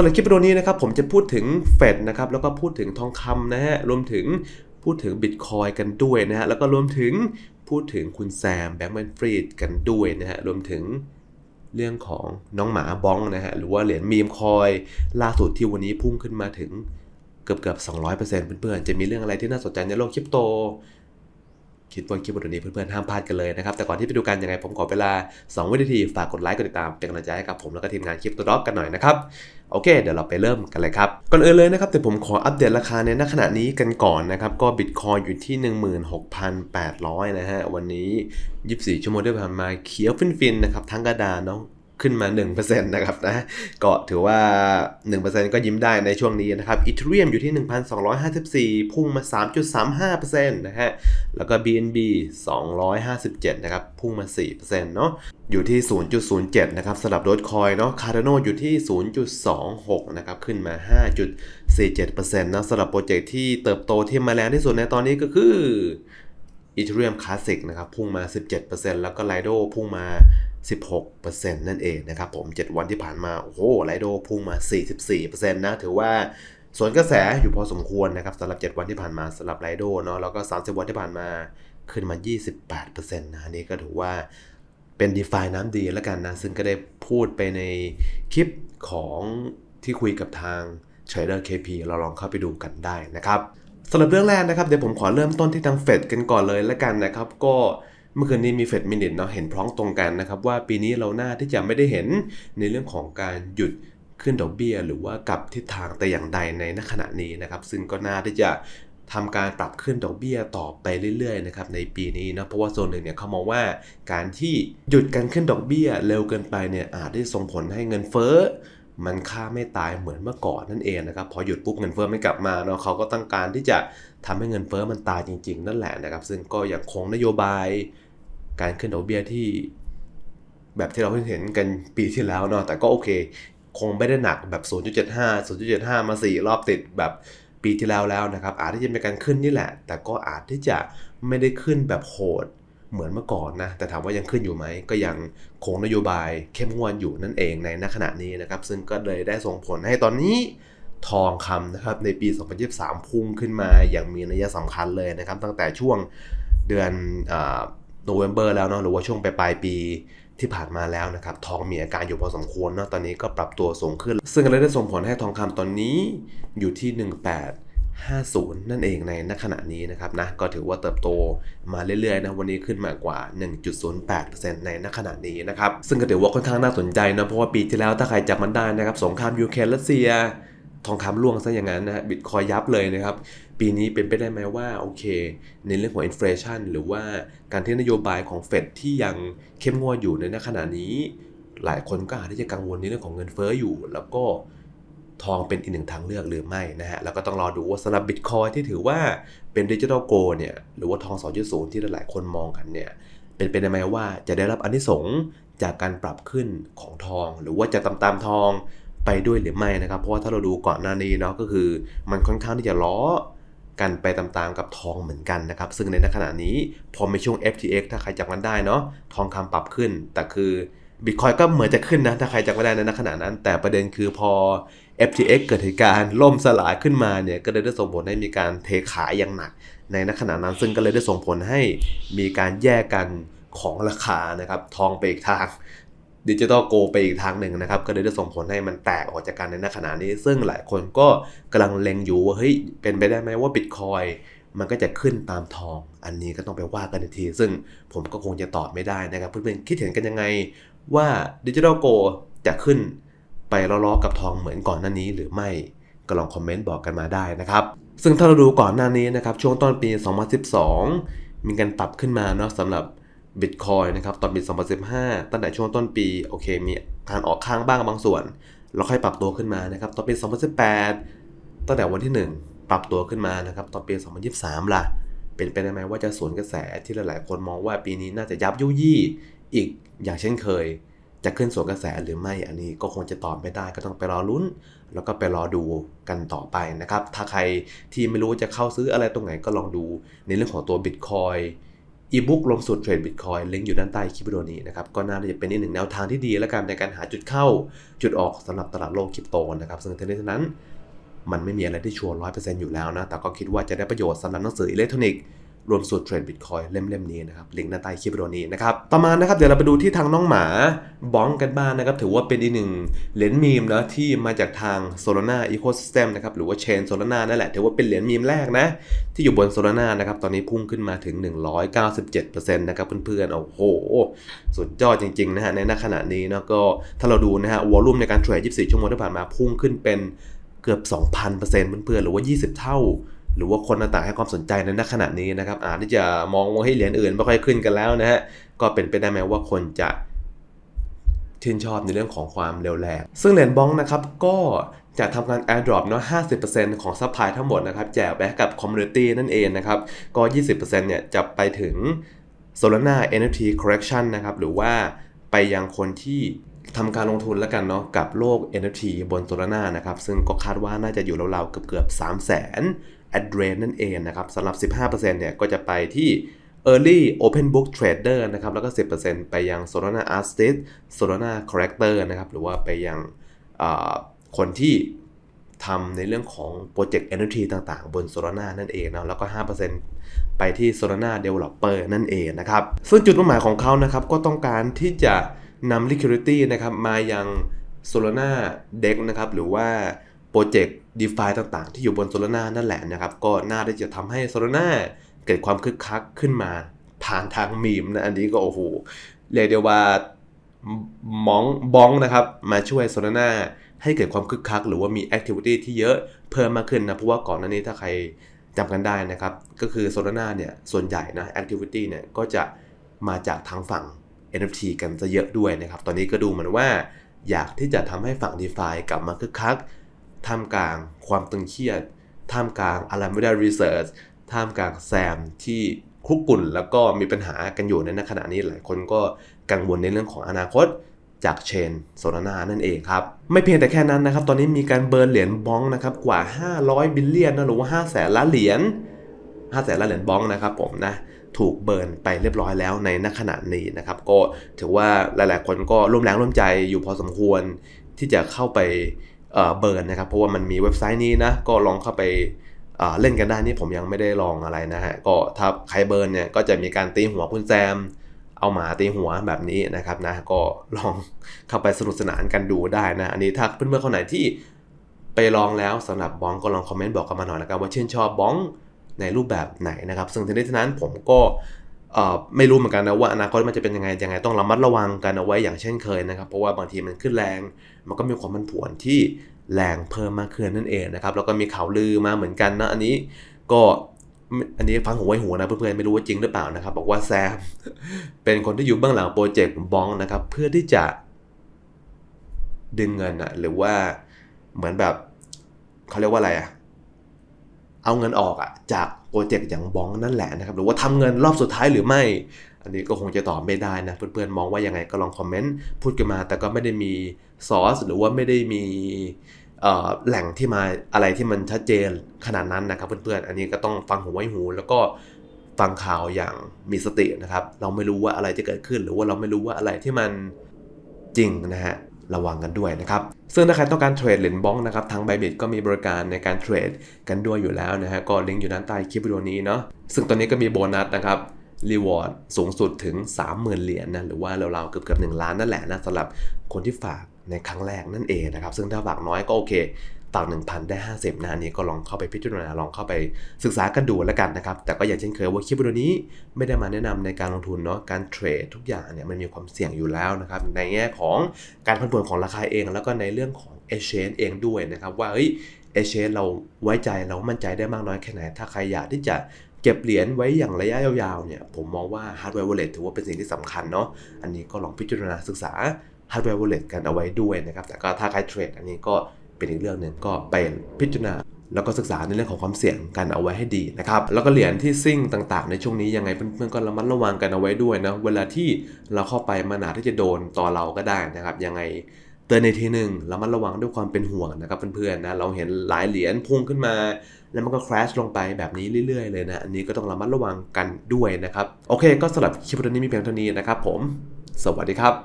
สำหรับคลิปวิดีโอนี้นะครับผมจะพูดถึงเฟดนะครับแล้วก็พูดถึงทองคำนะฮะรวมถึงพูดถึงบิตคอยกันด้วยนะฮะแล้วก็รวมถึงพูดถึงคุณแซมแบงก์แมนฟรีดกันด้วยนะฮะรวมถึงเรื่องของน้องหมาบ้องนะฮะหรือว่าเหรียญมีมคอยล่าสุดที่วันนี้พุ่งขึ้นมาถึงเกือบเกือบ200%เพื่อนๆจะมีเรื่องอะไรที่น่าสนใจในโลกคริปโต คิดว่าคลิปวิดีโอนี้เพื่อนๆห้ามพลาดกันเลยนะครับ แต่ก่อนที่ไปดูกันยังไงผมขอเวลา 2 วินาทีฝากกดไลค์กดติดตามเป็นกำลังใจให้กับผมแล้วก็ทีมงานคลิปตัวด็อกกันหน่อยนะครับโอเค เดี๋ยวเราไปเริ่มกันเลยครับ ก่อนอื่นเลยนะครับแต่ผมขออัปเดตราคาในณขณะนี้กันก่อนนะครับ ก็บิตคอยอยู่ที่ 16,800 นะฮะ วันนี้ 24 ชั่วโมงที่ผ่านมาเขียวฟินๆนะครับ ทั้งกระดานเนาะ ขึ้นมา 1%นะครับนะก็ถือว่า 1%ก็ยิ้มได้ในช่วงนี้นะครับอีเทเรียมอยู่ที่ 1,254 พุ่งมา 3.35%นะฮะแล้วก็ BNB 257 นะครับ พุ่งมา 4%เนาะอยู่ที่ 0.07 นะครับสำหรับโดจคอยเนาะ Cardano อยู่ที่ 0.26 นะครับ ขึ้นมา 5.47%นะสำหรับโปรเจกต์ที่เติบโตที่มาแรงที่สุดในตอนนี้ก็คือ Ethereum Classic นะครับ พุ่งมา 17%แล้วก็ Lido พุ่งมา 16%นั่นเองนะครับผม 7 วันที่ผ่านมา โอ้โห Lido พุ่งมา 44%นะถือว่าสวนกระแสอยู่พอสมควรนะครับสำหรับ 7 วันที่ผ่านมาสำหรับ Lido เนาะแล้วก็ 30 วันที่ผ่านมาขึ้นมา 28%นะอันนี้ก็ถือว่าเป็น d e f i น้ำดีแล้วกันนะ ซึ่งก็ได้พูดไปในคลิปของที่คุยกับทาง Trader KP เราลองเข้าไปดูกันได้นะครับสำหรับเรื่องแรกนะครับ เดี๋ยวผมขอเริ่มต้นที่ทางเฟดกันก่อนเลยแล้วกันนะครับ ก็ เมื่อคืนนี้มีเฟดมินิทเนาะเห็นพร้อมตรงกันนะครับว่าปีนี้เราหน่าที่จะไม่ได้เห็นในเรื่องของการหยุดขึ้นดอกเบี้ยหรือว่ากลับทิศทางแต่อย่างใดในณขณะนี้นะครับ ซึ่งก็น่าที่จะทำการปรับขึ้นดอกเบี้ยต่อไปเรื่อยๆนะครับในปีนี้นะเพราะว่าโซนหนึ่งเนี่ยเขามองว่าการที่หยุดการขึ้นดอกเบี้ยเร็วเกินไปเนี่ยอาจได้ส่งผลให้เงินเฟ้อ มันค่าไม่ตายเหมือนเมื่อก่อนนั่นเองนะครับพอหยุดปุ๊บเงินเฟ้อไม่กลับมาเนาะเขาก็ต้องการที่จะทำให้เงินเฟ้อมันตายจริง ๆ นั่นแหละนะครับ ซึ่งก็ยังคงนโยบาย การขึ้นดอกเบี้ยที่ แบบที่เราเห็นกันปีที่แล้วเนาะแต่ก็โอเค คงไม่ได้หนักแบบ 0.75 0.75 มา 4 รอบติดแบบปีที่แล้วแล้วนะครับอาจที่จะเป็นการขึ้นนี่แหละ แต่ก็อาจที่จะไม่ได้ขึ้นแบบโหด เหมือนเมื่อก่อนนะ แต่ถามว่ายังขึ้นอยู่ไหม ก็ยังคงนโยบายเข้มงวดอยู่นั่นเองในณขณะนี้นะครับ ซึ่งก็เลยได้ส่งผลให้ตอนนี้ทองคำนะครับในปี 2023 พุ่งขึ้นมาอย่างมีนัยสำคัญเลยนะครับ ตั้งแต่ช่วงเดือนโนเวม ber แล้วเนาะหรือว่าช่วงปลายปีที่ผ่านมาแล้วนะครับ ทองมีอาการอยู่พอสมควรเนาะตอนนี้ก็ปรับตัวสูงขึ้น ซึ่งก็เลยได้ส่งผลให้ทองคำตอนนี้อยู่ที่ 18 50 นั่นเองในณขณะนี้นะครับนะก็ถือว่าเติบโตมาเรื่อยๆนะวันนี้ขึ้นมากว่า 1.08%ในณขณะนี้นะครับซึ่งก็ถือว่าค่อนข้างน่าสนใจนะเพราะว่าปีที่แล้วถ้าใครจำมันได้นะครับสงครามยูเครนรัสเซียทองคำร่วงซะอย่างนั้นนะบิตคอยยับเลยนะครับ ปีนี้เป็นไปได้ไหมว่าโอเค ในเรื่องของอินฟลชันหรือว่าการที่นโยบายของเฟดที่ยังเข้มงวดอยู่ในขณะนี้ หลายคนก็อาจจะกังวลในเรื่องของเงินเฟ้ออยู่ แล้วก็ ทองเป็นอีกหนึ่งทางเลือกหรือไม่นะฮะ แล้วก็ต้องรอดูว่าสำหรับบิตคอยที่ถือว่าเป็นดิจิทัลโกลเนี่ย หรือว่าทอง 2.0 ที่หลายๆคนมองกันเนี่ย เป็นไปได้ไหมว่าจะได้รับอนที่สงจากการปรับขึ้นของทอง หรือว่าจะตามตามทองไปด้วยหรือไม่นะครับ เพราะว่าถ้าเราดูก่อนหน้านี้เนาะก็คือมันค่อนข้างที่จะล้อกันไปตามๆกับทองเหมือนกันนะครับ ซึ่งในขณะนี้พอในช่วง FTX ถ้าใครจำกันได้เนาะทองคำปรับขึ้นแต่คือ บิตคอยก็เหมือนจะขึ้นนะ ถ้าใครจำไม่ได้ในขณะนั้น แต่ประเด็นคือพอ FTX เกิดเหตุการณ์ล่มสลายขึ้นมาเนี่ย ก็เลยได้ส่งผลให้มีการเทขายอย่างหนัก ในณขณะนั้นซึ่งก็เลยได้ส่งผลให้มีการแยกกันของราคานะครับ ทองไปอีกทางดิจิตอลโกไปอีกทางหนึ่งนะครับ ก็เลยได้ส่งผลให้มันแตกออกจากกันในขณะนี้ ซึ่งหลายคนก็กำลังเล็งอยู่ว่าเฮ้ยเป็นไปได้ไหมว่าบิตคอยมันก็จะขึ้นตามทอง อันนี้ก็ต้องไปว่ากันอีกที ซึ่งผมก็คงจะตอบไม่ได้นะครับ เพื่อนๆคิดเห็นกันยังไง ว่าดิจิทัลโกจะขึ้นไปล้อๆกับทองเหมือนก่อนหน้านี้หรือไม่ก็ลองคอมเมนต์บอกกันมาได้นะครับ ซึ่งถ้าเราดูก่อนหน้านี้นะครับ ช่วงต้นปี 2012 มีการปรับขึ้นมาเนาะสำหรับ Bitcoin นะครับตอนปี 2015 ตั้งแต่ช่วงต้นปี โอเค มีการออกข้างบ้างบางส่วน แล้วค่อยปรับตัวขึ้นมานะครับตอนปี 2018 ตั้งแต่วันที่ 1 ปรับตัวขึ้นมานะครับตอนปี 2023 ล่ะ เป็นไปได้ไหมว่าจะสวนกระแสที่หลายๆ คนมองว่าปีนี้น่าจะยับยุยี่ อีกอย่างเช่นเคย จะขึ้นสวนกระแสหรือไม่อันนี้ก็คงจะตอบไม่ได้ก็ต้องไปรอลุ้น แล้วก็ไปรอดูกันต่อไปนะครับ ถ้าใครที่ไม่รู้จะเข้าซื้ออะไรตรงไหนก็ลองดูในเรื่องของตัว Bitcoin อีบุ๊กรวมสูตรเทรดบิตคอยลิงก์อยู่ด้านใต้คลิปวิดีโอนี้นะครับ ก็น่าจะเป็นอีกหนึ่งแนวทางที่ดีแล้วกันในการหาจุดเข้าจุดออกสำหรับตลาดโลกคริปโตนะครับ ซึ่งทั้งนี้ทั้งนั้น มันไม่มีอะไรที่ชัวร์ร้อยเปอร์เซ็นต์อยู่แล้วนะ แต่ก็คิดว่าจะได้ประโยชน์สำหรับหนังสืออิเล็กทรอนิกส์ รวมสูตรเทรดบิตคอยเล่มๆนี้นะครับลิงก์ด้านใต้คลิปวิดีโอนี้นะครับต่อมานะครับเดี๋ยวเราไปดูที่ทางน้องหมาบ้องกันบ้างนะครับ ถือว่าเป็นอีกหนึ่งเหรียญมีมนะที่มาจากทาง Solana Ecosystem นะครับหรือว่า Chain Solana นั่นแหละถือว่าเป็นเหรียญมีมแรกนะ ที่อยู่บน Solana นะครับตอนนี้พุ่งขึ้นมาถึง 197%นะครับเพื่อนๆโอ้โห สุดยอดจริงๆนะฮะในณขณะนี้นะก็ถ้าเราดูนะฮะวอลลุ่มในการเทรด 24 ชั่วโมงที่ผ่านมาพุ่งขึ้นเป็นเกือบ 2,000%เพื่อนๆหรือว่า 20 เท่า หรือว่าคนต่างๆให้ความสนใจในณขณะนี้นะครับอาจที่จะมองว่าให้เหรียญอื่นไม่ค่อยขึ้นกันแล้วนะฮะก็เป็นไปได้ไหมว่าคนจะชื่นชอบในเรื่องของความเร็วแรงซึ่งเหรียญบองนะครับก็จะทำการ airdrop เนาะ 50%ของซัพพลายทั้งหมดนะครับแจกไปกับ community นั่นเองนะครับก็ 20%เนี่ยจะไปถึง Solana NFT Collection นะครับหรือว่าไปยังคนที่ทำการลงทุนแล้วกันเนาะกับโลก NFT บน Solana นะครับซึ่งก็คาดว่าน่าจะอยู่ราวๆเกือบๆ3 0 0 0 0 address นั่นเองนะครับสำหรับ 15%เนี่ยก็จะไปที่ Early Open Book Trader นะครับแล้วก็ 10%ไปยัง Solana Artist Solana Collector นะครับหรือว่าไปยังคนที่ทำในเรื่องของโปรเจกต์ NFT ต่างๆ บน Solana นั่นเองนะแล้วก็ 5%ไปที่ Solana Developer นั่นเองนะครับ ซึ่งจุดมุ่งหมายของเขานะครับ ก็ต้องการที่จะนำ liquidity นะครับ มายัง Solana Dex นะครับ หรือว่าโปรเจกต์ DeFi ต่างๆ ที่อยู่บน Solana นั่นแหละนะครับ ก็น่าที่จะทำให้ Solana เกิดความคึกคักขึ้นมาผ่านทางมีมนะอันนี้ก็โอ้โหเรียกได้ว่ามองบ้องนะครับ มาช่วย Solana ให้เกิดความคึกคัก หรือว่ามี Activity ที่เยอะเพิ่มมากขึ้นนะ เพราะว่าก่อนหน้านี้ถ้าใครจำกันได้นะครับ ก็คือ Solana เนี่ยส่วนใหญ่นะ Activity เนี่ยก็จะมาจากทางฝั่ง NFT กันจะเยอะด้วยนะครับ ตอนนี้ก็ดูเหมือนว่า อยากที่จะทำให้ฝั่ง DeFi กลับมาคึกคัก ท่ามกลางความตึงเครียด ท่ามกลาง Alameda Research ท่ามกลางแซมที่คุกกุ่นแล้วก็มีปัญหากันอยู่ในขณะนี้หลายคนก็กังวลในเรื่องของอนาคตจากเชนโซลานานั่นเองครับ ไม่เพียงแต่แค่นั้นนะครับ ตอนนี้มีการเบิร์นเหรียญบองนะครับกว่า 500 บิลเลียนนะหรือว่า 5 แสนล้านเหรียญ5แสนล้านเหรียญบองนะครับผมนะถูกเบิร์นไปเรียบร้อยแล้วในณขณะนี้นะครับ ก็ถือว่าหลาย ๆ คนก็ร่วมแรงร่วมใจอยู่พอสมควรที่จะเข้าไป เบิร์นนะครับ เพราะว่ามันมีเว็บไซต์นี้นะ ก็ลองเข้าไปเล่นกันได้นี่ผมยังไม่ได้ลองอะไรนะฮะ ก็ถ้าใครเบิร์นเนี่ยก็จะมีการตีหัวคุณแซม เอาหมาตีหัวแบบนี้นะครับนะ ก็ลองเข้าไปสนุกสนานกันดูได้นะ อันนี้ถ้าเพื่อนๆคนไหนที่ไปลองแล้วสำหรับบ้องก็ลองคอมเมนต์บอกกันมาหน่อยนะครับว่าชื่นชอบบ้องในรูปแบบไหนนะครับ ซึ่งทั้งนี้ทั้งนั้นผมก็ ไม่รู้เหมือนกันนะว่าอนาคตมันจะเป็นยังไงยังไงต้องระมัดระวังกันเอาไว้อย่างเช่นเคยนะครับ เพราะว่าบางทีมันขึ้นแรง มันก็มีความผันผวนที่แรงเพิ่มมากขึ้นนั่นเองนะครับแล้วก็มีข่าวลือมาเหมือนกันนะอันนี้ก็อันนี้ฟังหัวไว้หัวนะเพื่อนๆไม่รู้ว่าจริงหรือเปล่านะครับ บอกว่าแซมเป็นคนที่อยู่เบื้องหลังโปรเจกต์บองนะครับ เพื่อที่จะดึงเงินอะหรือว่าเหมือนแบบเขาเรียกว่าอะไรอะ เอาเงินออกอะจากโปรเจกต์อย่างบองนั่นแหละนะครับ หรือว่าทำเงินรอบสุดท้ายหรือไม่ อันนี้ก็คงจะตอบไม่ได้นะ เพื่อนๆมองว่ายังไงก็ลองคอมเมนต์พูดกันมา แต่ก็ไม่ได้มีซอสหรือว่าไม่ได้มีแหล่งที่มาอะไรที่มันชัดเจนขนาดนั้นนะครับ เพื่อนๆ อันนี้ก็ต้องฟังหูไว้หู แล้วก็ฟังข่าวอย่างมีสตินะครับ เราไม่รู้ว่าอะไรจะเกิดขึ้น หรือว่าเราไม่รู้ว่าอะไรที่มันจริงนะฮะ ระวังกันด้วยนะครับ ซึ่งถ้าใครต้องการเทรดเหรียญบ้องนะครับทางไบบิทก็มีบริการในการเทรดกันด้วยอยู่แล้วนะฮะก็ลิงก์อยู่ด้านใต้คลิปวิดีโอนี้เนาะซึ่งตอนนี้ก็มีโบนัสนะครับรีวอร์ดสูงสุดถึง 30,000 เหรียญนนะหรือว่าเราๆเกือบเกือบหล้านนั่นแหละนะสำหรับคนที่ฝากในครั้งแรกนั่นเองนะครับซึ่งถ้าฝากน้อยก็โอเคาก 1,000 ได้ 50นะอันนี้ก็ลองเข้าไปพิจารณาลองเข้าไปศึกษากันดูแล้วกันนะครับ แต่ก็อย่างเช่นเคยว่าคลิปวิดีโอนี้ไม่ได้มาแนะนำในการลงทุนเนาะการเทรดทุกอย่างเนี่ยมันมีความเสี่ยงอยู่แล้วนะครับในแง่ของการผันผวนของราคาเอง แล้วก็ในเรื่องของเอเชนเองด้วยนะครับว่าเฮ้ยเอเชนเราไว้ใจเรามั่นใจได้มากน้อยแค่ไหนถ้าใครอยากที่จะเก็บเหรียญไว้อย่างระยะยาวๆเนี่ยผมมองว่า hardware wallet ถือว่าเป็นสิ่งที่สำคัญเนาะอันนี้ก็ลองพิจารณาศึกษา hardware wallet กันเอาไว้ด้วยนะครับแต่ก็ถ้าใครเทรดอันนี้ก็ เป็นอีกเรื่องหนึ่งก็เป็นพิจารณาแล้วก็ศึกษาในเรื่องของความเสี่ยงกันเอาไว้ให้ดีนะครับ แล้วก็เหรียญที่ซิ่งต่างๆ ในช่วงนี้ยังไงเพื่อนๆก็ระมัดระวังกันเอาไว้ด้วยนะ เวลาที่เราเข้าไปมันอาจที่จะโดนต่อเราก็ได้นะครับ ยังไงเตือนในทีหนึ่งระมัดระวังด้วยความเป็นห่วงนะครับเพื่อนๆนะ เราเห็นหลายเหรียญพุ่งขึ้นมา แล้วมันก็ crash ลงไปแบบนี้เรื่อยๆเลยนะ อันนี้ก็ต้องระมัดระวังกันด้วยนะครับ โอเค ก็สำหรับคลิปวิดีโอนี้มีเพียงเท่านี้นะครับผม สวัสดีครับ